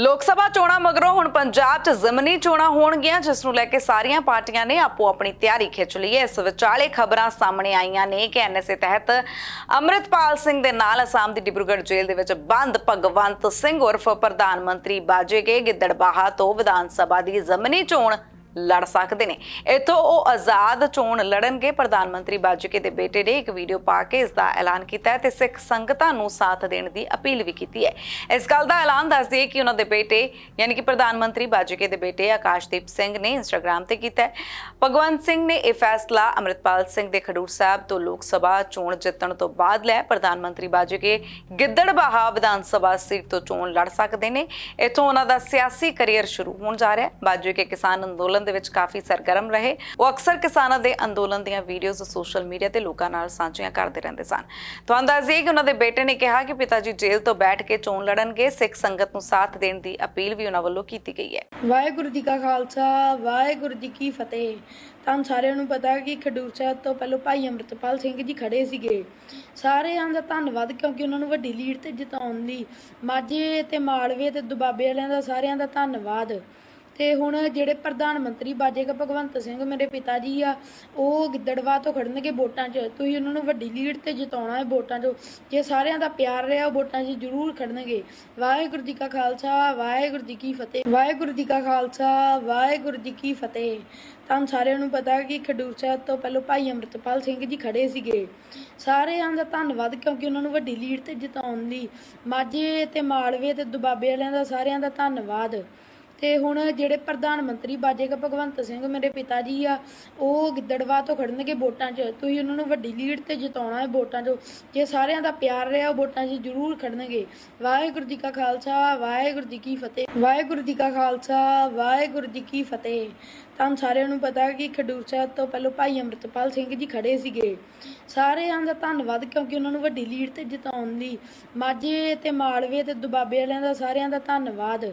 ਲੋਕ ਸਭਾ ਚੋਣਾਂ ਮਗਰੋਂ ਹੁਣ ਪੰਜਾਬ 'ਚ ਜ਼ਮਨੀ ਚੋਣਾਂ ਹੋਣਗੀਆਂ, ਜਿਸ ਨੂੰ ਲੈ ਕੇ ਸਾਰੀਆਂ ਪਾਰਟੀਆਂ ਨੇ ਆਪੋ ਆਪਣੀ ਤਿਆਰੀ ਖਿੱਚ ਲਈ ਹੈ। ਇਸ ਵਿਚਾਲੇ ਖਬਰਾਂ ਸਾਹਮਣੇ ਆਈਆਂ ਨੇ ਕਿ ਐਨਐਸਏ ਤਹਿਤ ਅੰਮ੍ਰਿਤਪਾਲ ਸਿੰਘ ਦੇ ਨਾਲ ਅਸਾਮ ਦੀ ਡਿਬਰੂਗੜ੍ਹ ਜੇਲ੍ਹ ਦੇ ਵਿੱਚ ਬੰਦ ਭਗਵੰਤ ਸਿੰਘ ਉਰਫ ਪ੍ਰਧਾਨ ਮੰਤਰੀ ਬਾਜੇ ਕੇ ਗਿੱਦੜਬਾਹਾ ਤੋਂ ਵਿਧਾਨ ਸਭਾ ਦੀ ਜ਼ਮਨੀ ਚੋਣ ਲੜ ਸਕਦੇ ਨੇ। ਇਥੋਂ ਉਹ ਆਜ਼ਾਦ ਚੋਣ ਲੜਨਗੇ। ਪ੍ਰਧਾਨ ਮੰਤਰੀ ਬਾਜਕੇ ਦੇ ਬੇਟੇ ਨੇ ਇੱਕ ਵੀਡੀਓ ਪਾ ਕੇ ਇਸ ਦਾ ਐਲਾਨ ਕੀਤਾ ਹੈ ਤੇ ਸਿੱਖ ਸੰਗਤਾਂ ਨੂੰ ਸਾਥ ਦੇਣ ਦੀ ਅਪੀਲ ਵੀ ਕੀਤੀ ਹੈ। ਇਸ ਗੱਲ ਦਾ ਐਲਾਨ ਦੱਸਦੀ ਹੈ ਕਿ ਉਹਨਾਂ ਦੇ ਬੇਟੇ, ਯਾਨੀ ਕਿ ਪ੍ਰਧਾਨ ਮੰਤਰੀ ਬਾਜਕੇ ਦੇ ਬੇਟੇ ਆਕਾਸ਼ਦੀਪ ਸਿੰਘ ਨੇ ਇੰਸਟਾਗ੍ਰam ਤੇ ਕੀਤਾ ਹੈ। ਭਗਵੰਤ ਸਿੰਘ ਨੇ ਇਹ ਫੈਸਲਾ ਅੰਮ੍ਰਿਤਪਾਲ ਸਿੰਘ ਦੇ ਖਡੂਰ ਸਾਹਿਬ ਤੋਂ ਲੋਕ ਸਭਾ ਚੋਣ ਜਿੱਤਣ ਤੋਂ ਬਾਅਦ ਲਿਆ ਪ੍ਰਧਾਨ ਮੰਤਰੀ ਬਾਜੂਕੇ ਗਿੱਦੜਬਾਹਾ ਵਿਧਾਨ ਸਭਾ ਸੀਟ ਤੋਂ ਚੋਣ ਲੜ ਸਕਦੇ ਨੇ। ਇਥੋਂ ਉਹਨਾਂ ਦਾ ਸਿਆਸੀ ਕੈਰੀਅਰ ਸ਼ੁਰੂ ਹੋਣ ਜਾ ਰਿਹਾ ਹੈ। ਬਾਜੂਕੇ ਕਿਸਾਨ ਅੰਦੋਲਨ ਦੇ ਵਿੱਚ ਕਾਫੀ ਸਰਗਰਮ ਰਹੇ। ਉਹ ਅਕਸਰ ਕਿਸਾਨਾਂ ਦੇ ਅੰਦੋਲਨ ਦੀਆਂ ਵੀਡੀਓਜ਼ ਸੋਸ਼ਲ ਮੀਡੀਆ ਤੇ ਲੋਕਾਂ ਨਾਲ ਸਾਂਝੀਆਂ ਕਰਦੇ ਰਹਿੰਦੇ ਸਨ। ਤੁਹਾਨੂੰ ਦੱਸ ਦਈਏ ਕਿ ਉਹਨਾਂ ਦੇ ਬੇਟੇ ਨੇ ਕਿਹਾ ਕਿ ਪਿਤਾ ਜੀ ਜੇਲ੍ਹ ਤੋਂ ਬੈਠ ਕੇ ਚੋਣ ਲੜਨਗੇ। ਸਿੱਖ ਸੰਗਤ ਨੂੰ ਸਾਥ ਦੇਣ ਦੀ ਅਪੀਲ ਵੀ ਉਹਨਾਂ ਵੱਲੋਂ ਕੀਤੀ ਗਈ ਹੈ। ਵਾਹਿਗੁਰੂ ਜੀ ਕਾ ਖਾਲਸਾ, ਵਾਹਿਗੁਰੂ ਜੀ ਕੀ ਫਤਿਹ। ਤੁਹਾਨੂੰ ਸਾਰਿਆਂ ਨੂੰ ਪਤਾ ਕਿ ਖਡੂਰ ਸਾਹਿਬ ਤੋਂ ਪਹਿਲਾਂ ਭਾਈ ਅੰਮ੍ਰਿਤਪਾਲ ਸਿੰਘ ਜੀ ਖੜੇ ਸੀਗੇ। ਸਾਰਿਆਂ ਦਾ ਧੰਨਵਾਦ ਕਿਉਂਕਿ ਉਹਨਾਂ ਨੂੰ ਵੱਡੀ ਲੀਡ ਤੇ ਜਿਤਾਉਣ ਲਈ ਮਾਝੇ ਤੇ ਮਾਲਵੇ ਤੇ ਦੁਬਾਬੇ ਵਾਲਿਆਂ ਦਾ ਸਾਰਿਆਂ ਦਾ ਧੰਨਵਾਦ। ਤੇ ਹੁਣ ਜਿਹੜੇ ਪ੍ਰਧਾਨ ਮੰਤਰੀ ਬਾਜੇਗਾ ਭਗਵੰਤ ਸਿੰਘ ਮੇਰੇ ਪਿਤਾ ਜੀ ਆ, ਉਹ ਗਿੱਦੜਵਾ ਤੋਂ ਖੜਨਗੇ ਵੋਟਾਂ 'ਚ। ਤੁਸੀਂ ਉਹਨਾਂ ਨੂੰ ਵੱਡੀ ਲੀਡ ਤੇ ਜਿਤਾਉਣਾ ਹੈ ਵੋਟਾਂ 'ਚ। ਜੇ ਸਾਰਿਆਂ ਦਾ ਪਿਆਰ ਰਿਹਾ, ਉਹ ਵੋਟਾਂ 'ਚ ਜ਼ਰੂਰ ਖੜਨਗੇ। ਵਾਹਿਗੁਰੂ ਜੀ ਕਾ ਖਾਲਸਾ, ਵਾਹਿਗੁਰੂ ਜੀ ਕੀ ਫਤਿਹ। ਵਾਹਿਗੁਰੂ ਜੀ ਕਾ ਖਾਲਸਾ, ਵਾਹਿਗੁਰੂ ਜੀ ਕੀ ਫਤਿਹ। ਤੁਹਾਨੂੰ ਸਾਰਿਆਂ ਨੂੰ ਪਤਾ ਕਿ ਖਡੂਰ ਸਾਹਿਬ ਤੋਂ ਪਹਿਲਾਂ ਭਾਈ ਅੰਮ੍ਰਿਤਪਾਲ ਸਿੰਘ ਜੀ ਖੜੇ ਸੀਗੇ। ਸਾਰਿਆਂ ਦਾ ਧੰਨਵਾਦ ਕਿਉਂਕਿ ਉਹਨਾਂ ਨੂੰ ਵੱਡੀ ਲੀਡ ਤੇ ਜਿਤਾਉਣ ਲਈ। ਮਾਝੇ ਤੇ ਮਾਲਵੇ ਤੇ ਦੁਬਾਬੇ ਵਾਲਿਆਂ ਦਾ ਸਾਰਿਆਂ ਦਾ ਧੰਨਵਾਦ। ਤੇ ਹੁਣ ਜਿਹੜੇ ਪ੍ਰਧਾਨ ਮੰਤਰੀ ਬਾਜੇਗਾ ਭਗਵੰਤ ਸਿੰਘ ਮੇਰੇ ਪਿਤਾ ਜੀ ਆ, ਉਹ ਗਿੱਦੜਵਾ ਤੋਂ ਖੜਨਗੇ ਵੋਟਾਂ 'ਚ। ਤੁਸੀਂ ਉਹਨਾਂ ਨੂੰ ਵੱਡੀ ਲੀਡ ਤੇ ਜਿਤਾਉਣਾ ਹੈ ਵੋਟਾਂ 'ਚ। ਜੇ ਸਾਰਿਆਂ ਦਾ ਪਿਆਰ ਰਿਹਾ, ਉਹ ਵੋਟਾਂ 'ਚ ਜ਼ਰੂਰ ਖੜਨਗੇ। ਵਾਹਿਗੁਰੂ ਜੀ ਕਾ ਖਾਲਸਾ, ਵਾਹਿਗੁਰੂ ਜੀ ਕੀ ਫਤਿਹ। ਵਾਹਿਗੁਰੂ ਜੀ ਕਾ ਖਾਲਸਾ, ਵਾਹਿਗੁਰੂ ਜੀ ਕੀ ਫਤਿਹ। ਤੁਹਾਨੂੰ ਸਾਰਿਆਂ ਨੂੰ ਪਤਾ ਕਿ ਖਡੂਰ ਸਾਹਿਬ ਤੋਂ ਪਹਿਲਾਂ ਭਾਈ ਅੰਮ੍ਰਿਤਪਾਲ ਸਿੰਘ ਜੀ ਖੜੇ ਸੀਗੇ। ਸਾਰਿਆਂ ਦਾ ਧੰਨਵਾਦ, ਕਿਉਂਕਿ ਉਹਨਾਂ ਨੂੰ ਵੱਡੀ ਲੀਡ ਤੇ ਜਿਤਾਉਣ ਲਈ ਮਾਝੇ ਤੇ ਮਾਲਵੇ ਤੇ ਦੁਬਾਬੇ ਵਾਲਿਆਂ ਦਾ ਸਾਰਿਆਂ ਦਾ ਧੰਨਵਾਦ।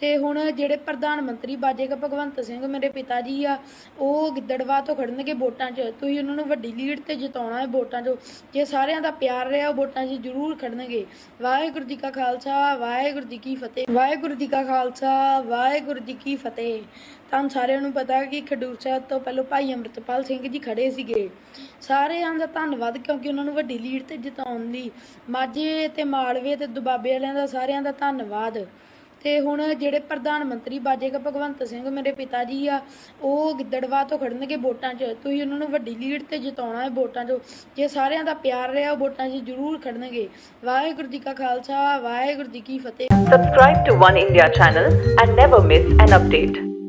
ਤੇ ਹੁਣ ਜਿਹੜੇ ਪ੍ਰਧਾਨ ਮੰਤਰੀ ਬਾਜੇਗਾ ਭਗਵੰਤ ਸਿੰਘ ਮੇਰੇ ਪਿਤਾ ਜੀ ਆ, ਉਹ ਗਿੱਦੜਵਾ ਤੋਂ ਖੜਨਗੇ ਵੋਟਾਂ 'ਚ। ਤੁਸੀਂ ਉਹਨਾਂ ਨੂੰ ਵੱਡੀ ਲੀਡ ਤੇ ਜਿਤਾਉਣਾ ਹੈ ਵੋਟਾਂ 'ਚ ਜੇ ਸਾਰਿਆਂ ਦਾ ਪਿਆਰ ਰਿਹਾ, ਉਹ ਵੋਟਾਂ 'ਚ ਜ਼ਰੂਰ ਖੜਨਗੇ। ਵਾਹਿਗੁਰੂ ਜੀ ਕਾ ਖਾਲਸਾ, ਵਾਹਿਗੁਰੂ ਜੀ ਕੀ ਫਤਿਹ। ਵਾਹਿਗੁਰੂ ਜੀ ਕਾ ਖਾਲਸਾ, ਵਾਹਿਗੁਰੂ ਜੀ ਕੀ ਫਤਿਹ। ਤੁਹਾਨੂੰ ਸਾਰਿਆਂ ਨੂੰ ਪਤਾ ਕਿ ਖਡੂਰ ਸਾਹਿਬ ਤੋਂ ਪਹਿਲਾਂ ਭਾਈ ਅੰਮ੍ਰਿਤਪਾਲ ਸਿੰਘ ਜੀ ਖੜੇ ਸੀਗੇ। ਸਾਰਿਆਂ ਦਾ ਧੰਨਵਾਦ ਕਿਉਂਕਿ ਉਹਨਾਂ ਨੂੰ ਵੱਡੀ ਲੀਡ ਤੇ ਜਿਤਾਉਣ ਲਈ। ਮਾਝੇ ਤੇ ਮਾਲਵੇ ਤੇ ਦੁਬਾਬੇ ਵਾਲਿਆਂ ਦਾ ਸਾਰਿਆਂ ਦਾ ਧੰਨਵਾਦ। ਤੇ ਹੁਣ ਜਿਹੜੇ ਪ੍ਰਧਾਨ ਮੰਤਰੀ ਬਾਜੇਗਾ ਭਗਵੰਤ ਸਿੰਘ ਮੇਰੇ ਪਿਤਾ ਜੀ ਆ, ਉਹ ਗਿੱਦੜਵਾ ਤੋਂ ਖੜਨਗੇ ਵੋਟਾਂ 'ਚ। ਤੁਸੀਂ ਉਹਨਾਂ ਨੂੰ ਵੱਡੀ ਲੀਡ ਤੇ ਜਿਤਾਉਣਾ ਹੈ ਵੋਟਾਂ 'ਚ। ਜੇ ਸਾਰਿਆਂ ਦਾ ਪਿਆਰ ਰਿਹਾ, ਉਹ ਵੋਟਾਂ 'ਚ ਜ਼ਰੂਰ ਖੜਨਗੇ। ਵਾਹਿਗੁਰੂ ਜੀ ਕਾ ਖਾਲਸਾ, ਵਾਹਿਗੁਰੂ ਜੀ ਕੀ ਫਤਿਹ। Subscribe to One India channel and never miss an update.